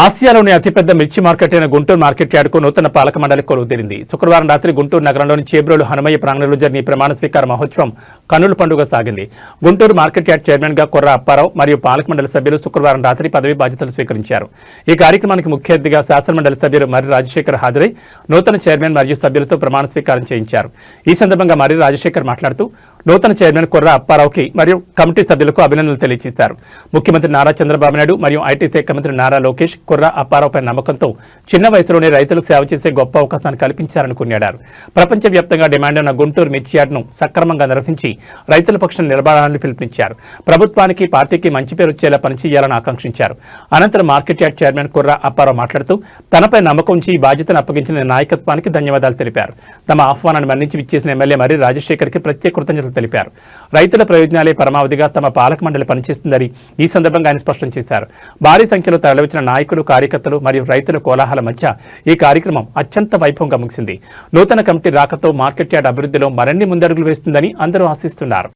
ఆసియాలోని అతిపెద్ద మిర్చి మార్కెట్ అయిన గుంటూరు మార్కెట్ యార్డుకు నూతన పాలక మండలి కొలువు శుక్రవారం రాత్రి గుంటూరు నగరంలోని చేబ్రోలు హనుమయ్య ప్రాంగణంలో జరిగిన ప్రమాణ స్వీకార మహోత్సవం కనుల పండుగ సాగింది. గుంటూరు మార్కెట్ యార్డ్ చైర్మన్గా అప్పారావు మరియు పాలక మండలి సభ్యులు శుక్రవారం రాత్రి పదవి బాధ్యతలు స్వీకరించారు. ఈ కార్యక్రమానికి ముఖ్య అతిథిగా శాసనమండలి సభ్యులు మర్రి రాజశేఖర్ హాజరై నూతన చైర్మన్ మరియు సభ్యులతో ప్రమాణ స్వీకారం చేయించారు. ఈ సందర్భంగా మర్రి రాజశేఖర్ మాట్లాడుతూ నూతన చైర్మన్ కుర్ర అప్పారావుకి మరియు కమిటీ సభ్యులకు అభినందనలు తెలియజేశారు. ముఖ్యమంత్రి నారా చంద్రబాబు నాయుడు మరియు ఐటీ శాఖ మంత్రి నారా లోకేష్ కుర్ర అప్పారావుపై నమ్మకంతో చిన్న వయసులోనే రైతులకు సేవ చేసే గొప్ప అవకాశాన్ని కల్పించారని కొనియాడారు. ప్రపంచవ్యాప్తంగా డిమాండ్ ఉన్న గుంటూరు మిర్చియార్డును సక్రమంగా నిర్వహించి రైతుల పక్షం నిలబడాలని పిలుపునిచ్చారు. ప్రభుత్వానికి పార్టీకి మంచి పేరు వచ్చేలా పనిచేయాలని ఆకాంక్షించారు. అనంతరం మార్కెట్ యార్డ్ చైర్మన్ కుర్ర అప్పారావు మాట్లాడుతూ తనపై నమ్మకం ఉంచి బాధ్యతను అప్పగించిన నాయకత్వానికి ధన్యవాదాలు తెలిపారు. తమ ఆహ్వానాన్ని మన్నించి విచ్చేసిన ఎమ్మెల్యే మరి రాజశేఖర్కి ప్రత్యేక కృతజ్ఞతలు తెలిపారు. రైతుల ప్రయోజనాలే పరమావధిగా తమ పాలక మండలి పనిచేస్తుందని ఈ సందర్భంగా ఆయన స్పష్టం చేశారు. భారీ సంఖ్యలో తరలివచ్చిన నాయకులు కార్యకర్తలు మరియు రైతుల కోలాహల మధ్య ఈ కార్యక్రమం అత్యంత వైభవంగా ముగిసింది. నూతన కమిటీ రాకతో మార్కెట్ యార్డ్ అభివృద్ధిలో మరిన్ని ముందడుగులు వేస్తుందని అందరూ ఆశిస్తున్నారు.